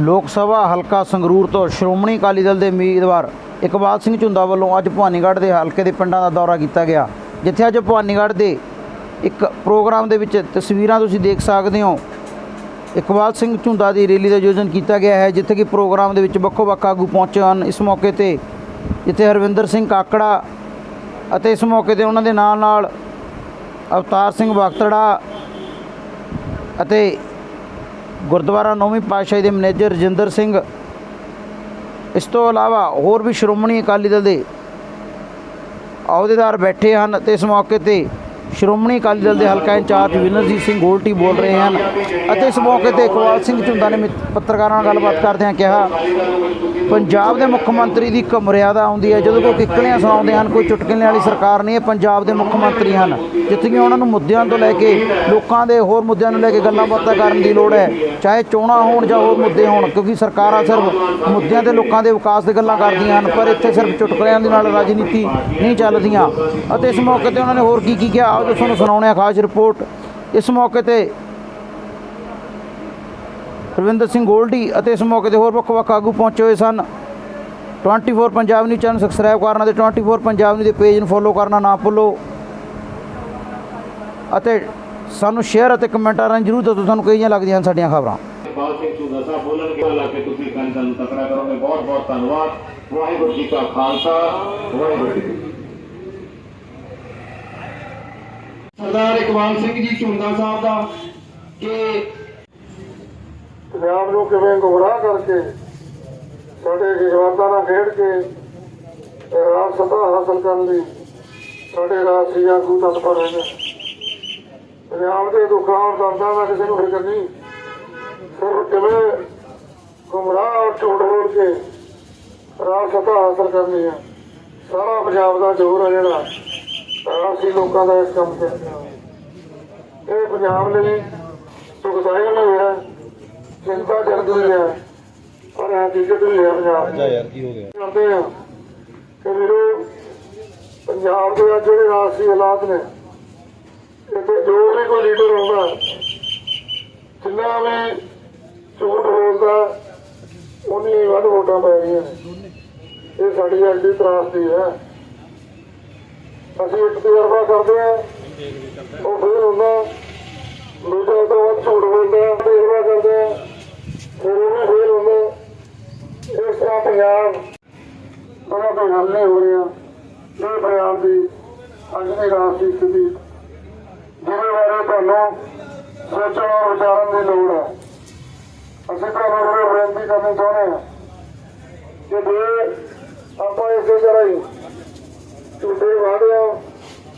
ਲੋਕ ਸਭਾ ਹਲਕਾ ਸੰਗਰੂਰ ਤੋਂ ਸ਼੍ਰੋਮਣੀ ਅਕਾਲੀ ਦਲ ਦੇ ਉਮੀਦਵਾਰ ਇਕਬਾਲ ਸਿੰਘ ਝੁੰਦਾ ਵੱਲੋਂ ਅੱਜ ਭਵਾਨੀਗੜ੍ਹ ਦੇ ਹਲਕੇ ਦੇ ਪਿੰਡਾਂ ਦਾ ਦੌਰਾ ਕੀਤਾ ਗਿਆ, ਜਿੱਥੇ ਅੱਜ ਭਵਾਨੀਗੜ੍ਹ ਦੇ ਇੱਕ ਪ੍ਰੋਗਰਾਮ ਦੇ ਵਿੱਚ ਤਸਵੀਰਾਂ ਤੁਸੀਂ ਦੇਖ ਸਕਦੇ ਹੋ। ਇਕਬਾਲ ਸਿੰਘ ਝੁੰਦਾ ਦੀ ਰੈਲੀ ਦਾ ਆਯੋਜਨ ਕੀਤਾ ਗਿਆ ਹੈ, ਜਿੱਥੇ ਕਿ ਪ੍ਰੋਗਰਾਮ ਦੇ ਵਿੱਚ ਵੱਖੋ ਵੱਖ ਆਗੂ ਪਹੁੰਚੇ ਹਨ। ਇਸ ਮੌਕੇ ਤੇ ਜਿੱਥੇ ਹਰਵਿੰਦਰ ਸਿੰਘ ਕਾਕੜਾ ਅਤੇ ਇਸ ਮੌਕੇ ਤੇ ਉਹਨਾਂ ਦੇ ਨਾਲ ਨਾਲ ਅਵਤਾਰ ਸਿੰਘ ਬਖਤੜਾ ਅਤੇ ਗੁਰਦੁਆਰਾ ਨੌਵੀਂ ਪਾਤਸ਼ਾਹੀ ਦੇ ਮੈਨੇਜਰ ਰਜਿੰਦਰ ਸਿੰਘ। ਇਸ ਤੋਂ ਇਲਾਵਾ ਹੋਰ ਵੀ ਸ਼੍ਰੋਮਣੀ ਅਕਾਲੀ ਦਲ ਦੇ ਅਹੁਦੇਦਾਰ ਬੈਠੇ ਹਨ ਤੇ ਇਸ ਮੌਕੇ ਤੇ ਸ਼੍ਰੋਮਣੀ ਅਕਾਲੀ ਦਲ ਦੇ ਹਲਕਾ ਇੰਚਾਰਜ ਵਿਨਰਜੀਤ ਸਿੰਘ ਗੋਲਟੀ ਬੋਲ ਰਹੇ ਹਨ ਅਤੇ ਇਸ ਮੌਕੇ ਤੇ ਇਕਬਾਲ ਸਿੰਘ ਝੁੰਦਾ ਨੇ ਮਿ- ਪੱਤਰਕਾਰਾਂ ਨਾਲ ਗੱਲਬਾਤ ਕਰਦਿਆਂ ਕਿਹਾ, ਪੰਜਾਬ ਦੇ ਮੁੱਖ ਮੰਤਰੀ ਦੀ ਇੱਕ ਮਰਿਆਦਾ ਆਉਂਦੀ ਹੈ, ਜਦੋਂ ਕੋਈ ਕਿੱਕਲੀਆਂ ਸੁਣਾਉਂਦੇ ਹਨ, ਕੋਈ ਚੁਟਕਲੇ ਵਾਲੀ ਸਰਕਾਰ ਨਹੀਂ, ਇਹ ਪੰਜਾਬ ਦੇ ਮੁੱਖ ਮੰਤਰੀ ਹਨ। ਜਿੱਥੇ ਕਿ ਉਹਨਾਂ ਨੂੰ ਮੁੱਦਿਆਂ ਤੋਂ ਲੈ ਕੇ ਲੋਕਾਂ ਦੇ ਹੋਰ ਮੁੱਦਿਆਂ ਨੂੰ ਲੈ ਕੇ ਗੱਲਾਂ ਬਾਤਾਂ ਕਰਨ ਦੀ ਲੋੜ ਹੈ, ਚਾਹੇ ਚੋਣਾਂ ਹੋਣ ਜਾਂ ਹੋਰ ਮੁੱਦੇ ਹੋਣ, ਕਿਉਂਕਿ ਸਰਕਾਰਾਂ ਸਿਰਫ ਮੁੱਦਿਆਂ ਤੇ ਲੋਕਾਂ ਦੇ ਵਿਕਾਸ ਦੀ ਗੱਲਾਂ ਕਰਦੀਆਂ ਹਨ, ਪਰ ਇੱਥੇ ਸਿਰਫ ਚੁਟਕਲਿਆਂ ਦੇ ਨਾਲ ਰਾਜਨੀਤੀ ਨਹੀਂ ਚੱਲਦੀਆਂ। ਅਤੇ ਇਸ ਮੌਕੇ ਤੇ ਉਹਨਾਂ ਨੇ ਹੋਰ ਕੀ ਕੀ ਕਿਹਾ? ਆਓ ਜੋ ਤੁਹਾਨੂੰ ਸੁਣਾਉਣੇ ਆ ਖਾਸ ਰਿਪੋਰਟ। ਇਸ ਮੌਕੇ ਤੇ ਰਵਿੰਦਰ ਸਿੰਘ ਗੋਲਡੀ ਅਤੇ ਇਸ ਮੌਕੇ ਤੇ ਹੋਰ ਵੱਖ ਵੱਖ ਆਗੂ ਪਹੁੰਚੇ ਹੋਏ ਸਨ। 24 ਪੰਜਾਬ ਨਿਊਜ਼ ਚੈਨਲ ਸਬਸਕ੍ਰਾਈਬ ਕਰਨਾ ਤੇ 24 ਪੰਜਾਬ ਨਿਊਜ਼ ਦੇ ਪੇਜ ਨੂੰ ਫੋਲੋ ਕਰਨਾ ਨਾ ਭੁੱਲੋ। ਅਤੇ ਸਾਨੂੰ ਸ਼ੇਅਰ ਅਤੇ ਕਮੈਂਟਾਂ ਰਾਹੀਂ ਜਰੂਰ ਦੱਸੋ, ਤੁਹਾਨੂੰ ਕਿਹੜੀਆਂ ਲੱਗਦੀਆਂ ਹਨ ਸਾਡੀਆਂ ਖਬਰਾਂ। ਇਕਬਾਲ ਸਿੰਘ ਝੁੰਦਾ ਸਾਹਿਬ ਬੋਲਣਗੇ ਲਾ ਕੇ ਤੁਸੀਂ ਕੰਨ ਨੂੰ ਤਕੜਾ ਕਰੋਗੇ। ਬਹੁਤ ਬਹੁਤ ਧੰਨਵਾਦ। ਵਾਹਿਗੁਰੂ ਜੀ ਕਾ ਖਾਲਸਾ, ਵਾਹਿਗੁਰੂ ਜੀ ਕੀ ਫਤਿਹ ਸਰਦਾਰ ਇਕਬਾਲ ਸਿੰਘ ਜੀ ਝੁੰਦਾ ਸਾਹਿਬ ਦਾ ਕਿ ਪੰਜਾਬ ਨੂੰ ਕਿਵੇਂ ਗੁੰਮਰਾਹ ਕਰਕੇ ਸਾਡੇ ਜਜ਼ਬਾਤਾਂ ਨਾਲ ਖੇਡ ਕੇ ਰਾਜ ਸਭਾ ਹਾਸਲ ਕਰਨ ਲਈ ਸਾਡੇ ਰਾਸ਼ਟਰੀ ਆਗੂ ਤਤਪਰ ਰਹੇ ਨੇ। ਪੰਜਾਬ ਦੇ ਦੁੱਖਾਂ ਔਰ ਦਰਦਾਂ ਦਾ ਕਿਸੇ ਨੂੰ ਫਿਕਰ ਨਹੀਂ। ਸਿਰਫ ਕਿਵੇਂ ਗੁੰਮਰਾਹ ਔਰ ਝੂਠ ਕੇ ਰਾਜ ਸਭਾ ਹਾਸਲ ਕਰਨੀ ਹੈ? ਸਾਰਾ ਪੰਜਾਬ ਦਾ ਜ਼ੋਰ ਹੈ ਜਿਹੜਾ। ਅਸੀਂ ਲੋਕਾਂ ਦਾ ਇਸ ਕੰਮ ਤੇ ਇਹ ਪੰਜਾਬ ਲਈ ਸੁਖਦਾਈ ਨਹੀਂ ਹੈ ਚਿੰਤਾ ਜਨਕ ਹੈ ਪਰ ਹਕੀਕਤ ਵੀ ਹੈ ਪੰਜਾਬ ਦੀ ਯਾਰ ਕੀ ਹੋ ਗਿਆ? ਕਰਦੇ ਆ ਕਿ ਵੀਰੋ ਪੰਜਾਬ ਦੇ ਅੱਜ ਜਿਹੜੇ ਰਾਜਸੀ ਹਾਲਾਤ ਨੇ ਇੱਥੇ ਜੋ ਵੀ ਕੋਈ ਲੀਡਰ ਆਉਂਦਾ ਜਿੰਨਾ ਵੀ ਝੂਠ ਬੋਲਦਾ ਉਹਨੀ ਵੱਧ ਵੋਟਾਂ ਪੈ ਨੇ। ਇਹ ਸਾਡੀ ਦੀ ਤਰਾਸਦੀ ਹੈ। ਅਸੀਂ ਇੱਕ ਤਜਰਬਾ ਕਰਦੇ ਆ ਉਹ ਫਿਰ ਹੁੰਦਾ ਦੂਜਾ ਤੋਂ ਵੱਧ ਝੂਠ ਬੋਲਦਾ ਤਜਰਬਾ ਕਰਦੇ ਆ ਫਿਰ ਉਹ ਫੇਲ ਹੁੰਦਾ ਇਸ ਤਰ੍ਹਾਂ ਪੰਜਾਬ, ਉਹਦਾ ਕੋਈ ਹੱਲ ਨਹੀਂ ਹੋ ਰਿਹਾ। ਇਹ ਪੰਜਾਬ ਦੀ ਅੱਜ ਦੀ ਰਾਸ਼ਟਰੀ ਸਥਿਤੀ। ਜਿਹਦੇ ਬਾਰੇ ਤੁਹਾਨੂੰ ਸੋਚਣ ਔਰ ਵਿਚਾਰਨ ਦੀ ਲੋੜ ਹੈ। ਅਸੀਂ ਤੁਹਾਨੂੰ ਇਹ ਬੇਨਤੀ ਕਰਨੀ ਚਾਹੁੰਦੇ ਹਾਂ ਕਿ ਜੇ ਆਪਾਂ ਇਸੇ ਤਰ੍ਹਾਂ ਹੀ ਝੂਠੇ ਵਾਅਦਿਆਂ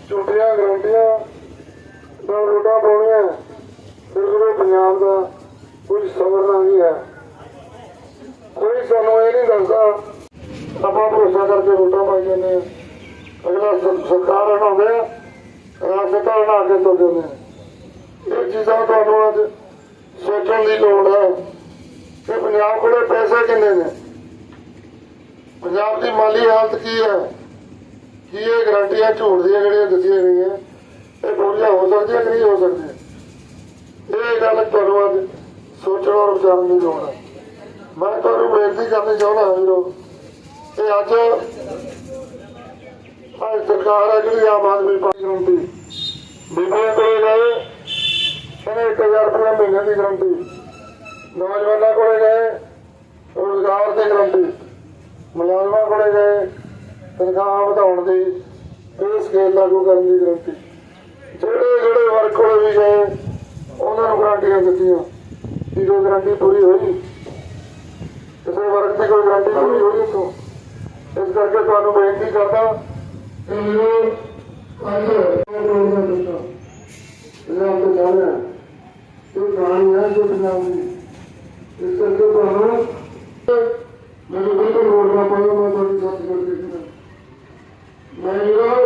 ਝੂਠੀਆਂ ਗਰੰਟੀਆਂ ਦਾ ਰੋਟਾ ਪਾਉਣੀਆਂ, ਫਿਰ ਪੰਜਾਬ ਦਾ ਕੁਝ ਸਮਝਣਾ ਨਹੀਂ ਹੈ। ਕੋਈ ਸਾਨੂੰ ਇਹ ਨਹੀਂ ਦੱਸਦਾ, ਆਪਾਂ ਭਰੋਸਾ ਕਰਕੇ ਵੋਟਾਂ ਪਾਈ ਜਾਂਦੇ ਅਗਲਾ ਸਰਕਾਰ ਹਟਾਉਂਦੇ ਆ ਰਾਜਸਥਾ ਹਟਾ ਕੇ ਤੁਰ ਜਾਂਦੇ ਆ। ਇਹ ਚੀਜ਼ਾਂ ਤੁਹਾਨੂੰ ਅੱਜ ਸੋਚਣ ਦੀ ਲੋੜ ਹੈ ਕਿ ਪੰਜਾਬ ਕੋਲੇ ਪੈਸੇ ਕਿੰਨੇ ਨੇ? ਪੰਜਾਬ ਦੀ ਮਾਲੀ ਹਾਲਤ ਕੀ ਹੈ? ਕੀ ਇਹ ਗਰੰਟੀਆਂ ਝੂਠ ਦੀਆਂ ਜਿਹੜੀਆਂ ਦਿੱਤੀਆਂ ਗਈਆਂ? ਇਹ ਪੂਰੀਆਂ ਹੋ ਸਕਦੀਆਂ ਕਿ ਨਹੀਂ ਹੋ ਸਕਦੀਆਂ? ਇਹ ਗੱਲ ਤੁਹਾਨੂੰ ਅੱਜ ਸੋਚਣ ਔਰ ਵਿਚਾਰਨ ਦੀ ਲੋੜ ਹੈ ਮੈਂ ਤੁਹਾਨੂੰ ਬੇਨਤੀ ਕਰਨੀ ਚਾਹੁੰਦਾ ਵੀਰੋ, ਕਿ ਅੱਜ ਅੱਜ ਸਰਕਾਰ ਹੈ ਜਿਹੜੀ ਆਮ ਆਦਮੀ ਪਾਰਟੀ ਗਰੰਟੀ। ਬੀਬੀਆਂ ਕੋਲੇ ਗਏ, ਕਹਿੰਦੇ 1000 ਰੁਪਏ ਮਹੀਨੇ ਦੀ ਗਰੰਟੀ। ਨੌਜਵਾਨਾਂ ਕੋਲੇ ਗਏ, ਰੋਜ਼ਗਾਰ ਦੀ ਗਰੰਟੀ। ਮੁਲਾਜ਼ਮਾਂ ਕੋਲੇ ਗਏ ਤਨਖਾਹ ਵਧਾਉਣ ਦੀ ਪੇ ਸਕੇਲ ਲਾਗੂ ਕਰਨ ਦੀ ਗਰੰਟੀ। ਜਿਹੜੇ ਜਿਹੜੇ ਵਰਗ ਕੋਲੇ ਵੀ ਗਏ, ਉਹਨਾਂ ਨੂੰ ਗਰੰਟੀਆਂ ਦਿੱਤੀਆਂ। ਕੀ ਕੋਈ ਗਰੰਟੀ ਪੂਰੀ ਹੋਈ? ਕਿਸੇ ਵਰਗ ਦੀ ਕੋਈ ਗਰੰਟੀ ਪੂਰੀ ਹੋਈ ਤੋਂ ਇਸ ਕਰਕੇ ਤੁਹਾਨੂੰ ਬੇਨਤੀ ਕਰਦਾ ਕਿ ਮੈਨੂੰ ਅੱਜ ਪ੍ਰੋਗਰਾਮ ਦਿੱਤਾ। ਇਹਨਾਂ ਤੋਂ ਜਾਣਿਆ ਇਹ ਕਹਾਣੀ ਹੈ ਜੋ ਪੰਜਾਬ ਇਸ ਕਰਕੇ ਤੁਹਾਨੂੰ ਮੈਨੂੰ ਬਿਲਕੁਲ ਵੋਟ ਨਾ ਪਾਓ ਮੈਂ ਤੁਹਾਡੀ ਸਾਥ ਕਰਕੇ ਮੈਨੂੰ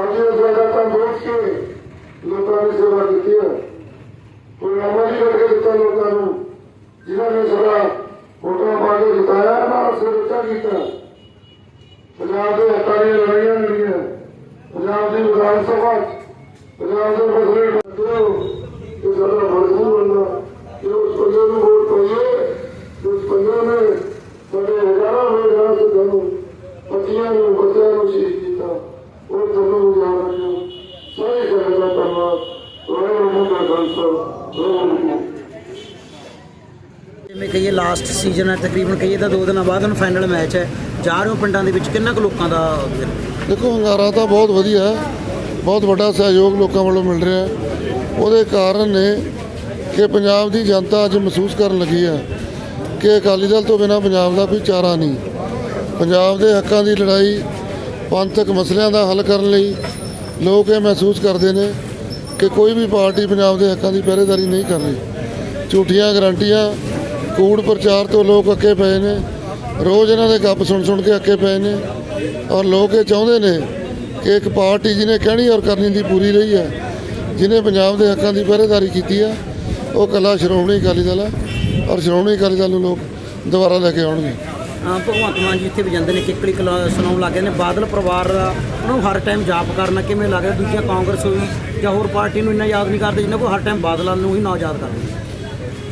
ਅਜੇ ਜ਼ਿਆਦਾ ਤੰਦਰੁਸਤ ਸੀ। ਲੋਕਾਂ ਦੀ ਸੇਵਾ ਕੀਤੀ ਹੈ। ਕੋਈ ਅਮਲ ਹੀ ਕਰਕੇ ਦਿੱਤਾ ਲੋਕਾਂ ਨੂੰ। ਜਿਨ੍ਹਾਂ ਨੇ ਸਦਾ ਵੋਟਾਂ ਪਾ ਕੇ ਜਿਤਾਇਆ ਨਾਲ ਸਿਰਚਾ ਕੀਤਾ। ਪੰਜਾਬ ਦੇ ਹੱਕਾਂ ਦੀਆਂ ਲੜਾਈਆਂ ਲੜੀਆਂ ਪੰਜਾਬ ਦੀ ਵਿਧਾਨ ਸਭਾ ਪੰਜਾਬ ਦੇ ਮਸਲੇ ਤੋਂ ਤੇ ਸਾਡਾ ਫਰਜ਼ ਬਣਦਾ ਕਿ ਉਸ ਬੰਦੇ ਨੂੰ ਵੋਟ ਪਾਈਏ ਉਸ ਬੰਦੇ ਨੇ ਸਾਡੇ ਹਜ਼ਾਰਾਂ ਹਜ਼ਾਰਾਂ ਸਿੱਧਾਂ ਨੂੰ ਪਤੀਆਂ ਨੂੰ, ਬੱਚਿਆਂ ਨੂੰ ਸੀ ਉਹ ਤੁਹਾਨੂੰ ਜਿਵੇਂ ਕਹੀਏ ਲਾਸਟ ਸੀਜ਼ਨ ਹੈ ਤਕਰੀਬਨ ਕਹੀਏ ਤਾਂ ਦੋ ਦਿਨਾਂ ਬਾਅਦ ਹੁਣ ਫਾਈਨਲ ਮੈਚ ਹੈ। ਚਾਰੋਂ ਪਿੰਡਾਂ ਦੇ ਵਿੱਚ ਕਿੰਨਾ ਕੁ ਲੋਕਾਂ ਦਾ ਦੇਖੋ ਹੰਗਾਰਾ ਤਾਂ ਬਹੁਤ ਵਧੀਆ ਹੈ। ਬਹੁਤ ਵੱਡਾ ਸਹਿਯੋਗ ਲੋਕਾਂ ਵੱਲੋਂ ਮਿਲ ਰਿਹਾ ਉਹਦੇ ਕਾਰਨ ਨੇ ਕਿ ਪੰਜਾਬ ਦੀ ਜਨਤਾ ਅੱਜ ਮਹਿਸੂਸ ਕਰਨ ਲੱਗੀ ਹੈ ਕਿ ਅਕਾਲੀ ਦਲ ਤੋਂ ਬਿਨਾ ਪੰਜਾਬ ਦਾ ਕੋਈ ਚਾਰਾ ਨਹੀਂ। ਪੰਜਾਬ ਦੇ ਹੱਕਾਂ ਦੀ ਲੜਾਈ ਪੰਥਕ ਮਸਲਿਆਂ ਦਾ ਹੱਲ ਕਰਨ ਲਈ ਲੋਕ ਇਹ ਮਹਿਸੂਸ ਕਰਦੇ ਨੇ ਕਿ ਕੋਈ ਵੀ ਪਾਰਟੀ ਪੰਜਾਬ ਦੇ ਹੱਕਾਂ ਦੀ ਪਹਿਰੇਦਾਰੀ ਨਹੀਂ ਕਰ ਰਹੀ। ਝੂਠੀਆਂ ਗਰੰਟੀਆਂ, ਕੂੜ ਪ੍ਰਚਾਰ ਤੋਂ ਲੋਕ ਅੱਕੇ ਪਏ ਨੇ। ਰੋਜ਼ ਇਹਨਾਂ ਦੇ ਗੱਪ ਸੁਣ ਸੁਣ ਕੇ ਅੱਕੇ ਪਏ ਨੇ। ਔਰ ਲੋਕ ਇਹ ਚਾਹੁੰਦੇ ਨੇ ਕਿ ਇੱਕ ਪਾਰਟੀ ਜਿਹਨੇ ਕਹਿਣੀ ਔਰ ਕਰਨੀ ਦੀ ਪੂਰੀ ਰਹੀ ਹੈ, ਜਿਹਨੇ ਪੰਜਾਬ ਦੇ ਹੱਕਾਂ ਦੀ ਪਹਿਰੇਦਾਰੀ ਕੀਤੀ ਹੈ, ਉਹ ਕੱਲਾ ਸ਼੍ਰੋਮਣੀ ਅਕਾਲੀ ਦਲ ਹੈ। ਔਰ ਸ਼੍ਰੋਮਣੀ ਅਕਾਲੀ ਦਲ ਨੂੰ ਲੋਕ ਦੁਬਾਰਾ ਲੈ ਕੇ ਆਉਣਗੇ। ਭਗਵੰਤ ਮਾਨ ਜੀ ਇੱਥੇ ਵੀ ਜਾਂਦੇ ਨੇ, ਕਿੱਕਲੀ ਕਲਾ ਸੁਣਾਉਣ ਲੱਗੇ ਨੇ। ਬਾਦਲ ਪਰਿਵਾਰ ਦਾ ਉਹਨਾਂ ਨੂੰ ਹਰ ਟਾਈਮ ਜਾਪ ਕਰਨਾ ਕਿਵੇਂ ਲੱਗ ਦੂਜੀਆਂ ਕਾਂਗਰਸ ਹੋਈ ਜਾਂ ਹੋਰ ਪਾਰਟੀ ਨੂੰ ਇੰਨਾ ਯਾਦ ਨਹੀਂ ਕਰਦੇ ਜਿੰਨਾ ਕੋ ਹਰ ਟਾਈਮ ਬਾਦਲਾਂ ਨੂੰ ਹੀ ਨਾ ਯਾਦ ਕਰਦੇ।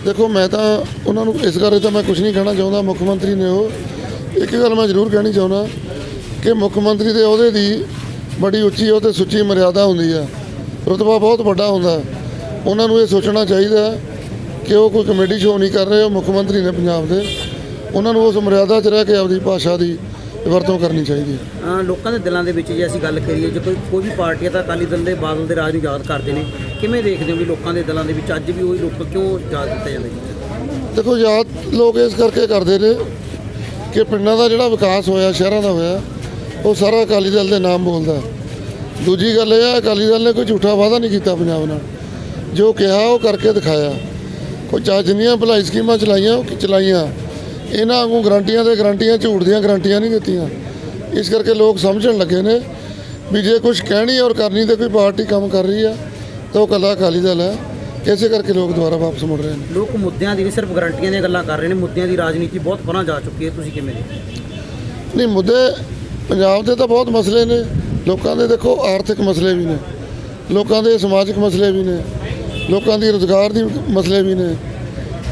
ਦੇਖੋ, ਮੈਂ ਤਾਂ ਉਹਨਾਂ ਨੂੰ ਇਸ ਬਾਰੇ ਤਾਂ ਮੈਂ ਕੁਝ ਨਹੀਂ ਕਹਿਣਾ ਚਾਹੁੰਦਾ, ਮੁੱਖ ਮੰਤਰੀ ਨੇ ਉਹ। ਇੱਕ ਗੱਲ ਮੈਂ ਜ਼ਰੂਰ ਕਹਿਣੀ ਚਾਹੁੰਦਾ ਕਿ ਮੁੱਖ ਮੰਤਰੀ ਦੇ ਅਹੁਦੇ ਦੀ ਬੜੀ ਉੱਚੀ ਉਹ ਤੇ ਸੁੱਚੀ ਮਰਿਆਦਾ ਹੁੰਦੀ ਆ। ਰੁਤਬਾ ਬਹੁਤ ਵੱਡਾ ਹੁੰਦਾ। ਉਹਨਾਂ ਨੂੰ ਇਹ ਸੋਚਣਾ ਚਾਹੀਦਾ ਕਿ ਉਹ ਕੋਈ ਕਮੇਡੀ ਸ਼ੋਅ ਨਹੀਂ ਕਰ ਰਹੇ, ਉਹ ਮੁੱਖ ਮੰਤਰੀ ਨੇ ਪੰਜਾਬ ਦੇ। ਉਹਨਾਂ ਨੂੰ ਉਸ ਮਰਿਆਦਾ 'ਚ ਰਹਿ ਕੇ ਆਪਦੀ ਭਾਸ਼ਾ ਦੀ ਵਰਤੋਂ ਕਰਨੀ ਚਾਹੀਦੀ ਹੈ। ਅਹ ਲੋਕਾਂ ਦੇ ਦਿਲਾਂ ਦੇ ਵਿੱਚ ਜੇ ਅਸੀਂ ਗੱਲ ਕਰੀਏ ਜੇ ਕੋਈ ਕੋਈ ਵੀ ਪਾਰਟੀ ਤਾਂ ਅਕਾਲੀ ਦਲ ਦੇ ਬਾਦਲ ਦੇ ਰਾਜ ਨੂੰ ਯਾਦ ਕਰਦੇ ਨੇ। ਕਿਵੇਂ ਦੇਖਦੇ ਹੋ ਵੀ ਲੋਕਾਂ ਦੇ ਦਿਲਾਂ ਦੇ ਵਿੱਚ ਅੱਜ ਵੀ ਉਹੀ ਲੋਕ ਕਿਉਂ ਯਾਦ ਕੀਤਾ ਜਾਂਦਾ ਜੀ? ਦੇਖੋ ਯਾਦ ਲੋਕ ਇਸ ਕਰਕੇ ਕਰਦੇ ਨੇ ਕਿ ਪਿੰਡਾਂ ਦਾ ਜਿਹੜਾ ਵਿਕਾਸ ਹੋਇਆ ਸ਼ਹਿਰਾਂ ਦਾ ਹੋਇਆ ਉਹ ਸਾਰਾ ਅਕਾਲੀ ਦਲ ਦੇ ਨਾਮ ਬੋਲਦਾ ਹੈ। ਦੂਜੀ ਗੱਲ ਇਹ ਹੈ ਅਕਾਲੀ ਦਲ ਨੇ ਕੋਈ ਝੂਠਾ ਵਾਅਦਾ ਨਹੀਂ ਕੀਤਾ ਪੰਜਾਬ ਨਾਲ। ਜੋ ਕਿਹਾ ਉਹ ਕਰਕੇ ਦਿਖਾਇਆ। ਕੋਈ ਚਾ ਜਿੰਨੀਆਂ ਭਲਾਈ ਸਕੀਮਾਂ ਚਲਾਈਆਂ ਉਹ ਚਲਾਈਆਂ? ਇਹਨਾਂ ਵਾਂਗੂ ਗਰੰਟੀਆਂ ਤੇ ਗਰੰਟੀਆਂ ਝੂਠ ਦੀਆਂ ਗਰੰਟੀਆਂ ਨਹੀਂ ਦਿੱਤੀਆਂ। ਇਸ ਕਰਕੇ ਲੋਕ ਸਮਝਣ ਲੱਗੇ ਨੇ ਵੀ ਜੇ ਕੁਝ ਕਹਿਣੀ ਔਰ ਕਰਨੀ ਤੇ ਕੋਈ ਪਾਰਟੀ ਕੰਮ ਕਰ ਰਹੀ ਆ ਤਾਂ ਉਹ ਕੱਲਾ ਅਕਾਲੀ ਦਲ ਹੈ। ਇਸੇ ਕਰਕੇ ਲੋਕ ਦੁਬਾਰਾ ਵਾਪਸ ਮੁੜ ਰਹੇ ਨੇ। ਲੋਕ ਮੁੱਦਿਆਂ ਦੀ ਨਹੀਂ ਸਿਰਫ ਗਰੰਟੀਆਂ ਦੀਆਂ ਗੱਲਾਂ ਕਰ ਰਹੇ ਨੇ ਮੁੱਦਿਆਂ ਦੀ ਰਾਜਨੀਤੀ ਬਹੁਤ ਪਰਾਂ ਜਾ ਚੁੱਕੀ ਹੈ ਤੁਸੀਂ ਕਿਵੇਂ ਦੇਖਦੇ? ਨਹੀਂ ਮੁੱਦੇ ਪੰਜਾਬ ਦੇ ਤਾਂ ਬਹੁਤ ਮਸਲੇ ਨੇ। ਲੋਕਾਂ ਦੇ ਦੇਖੋ ਆਰਥਿਕ ਮਸਲੇ ਵੀ ਨੇ। ਲੋਕਾਂ ਦੇ ਸਮਾਜਿਕ ਮਸਲੇ ਵੀ ਨੇ। ਲੋਕਾਂ ਦੀ ਰੋਜ਼ਗਾਰ ਦੀ ਮਸਲੇ ਵੀ ਨੇ।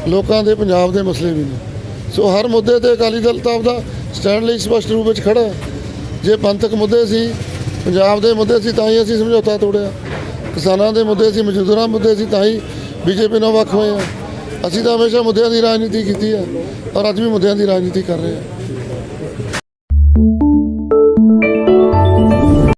ਲੋਕਾਂ ਦੇ ਪੰਜਾਬ ਦੇ ਮਸਲੇ ਵੀ ਨੇ। ਸੋ ਹਰ ਮੁੱਦੇ ਤੇ ਅਕਾਲੀ ਦਲ ਤਾਂ ਆਪਦਾ ਸਟੈਂਡ ਲਈ ਸਪਸ਼ਟ ਰੂਪ ਵਿੱਚ ਖੜਾ ਹੈ। ਜੇ ਪੰਥਕ ਮੁੱਦੇ ਸੀ, ਪੰਜਾਬ ਦੇ ਮੁੱਦੇ ਸੀ, ਤਾਂ ਹੀ ਅਸੀਂ ਸਮਝੌਤਾ ਤੋੜਿਆ। ਕਿਸਾਨਾਂ ਦੇ ਮੁੱਦੇ ਸੀ, ਮਜ਼ਦੂਰਾਂ ਮੁੱਦੇ ਸੀ, ਤਾਂ ਹੀ ਬੀਜੇਪੀ ਨਾਲ ਵੱਖ ਹੋਏ ਆ। ਅਸੀਂ ਤਾਂ ਹਮੇਸ਼ਾ ਮੁੱਦਿਆਂ ਦੀ ਰਾਜਨੀਤੀ ਕੀਤੀ ਹੈ ਔਰ ਅੱਜ ਵੀ ਮੁੱਦਿਆਂ ਦੀ ਰਾਜਨੀਤੀ ਕਰ ਰਹੇ ਹਾਂ।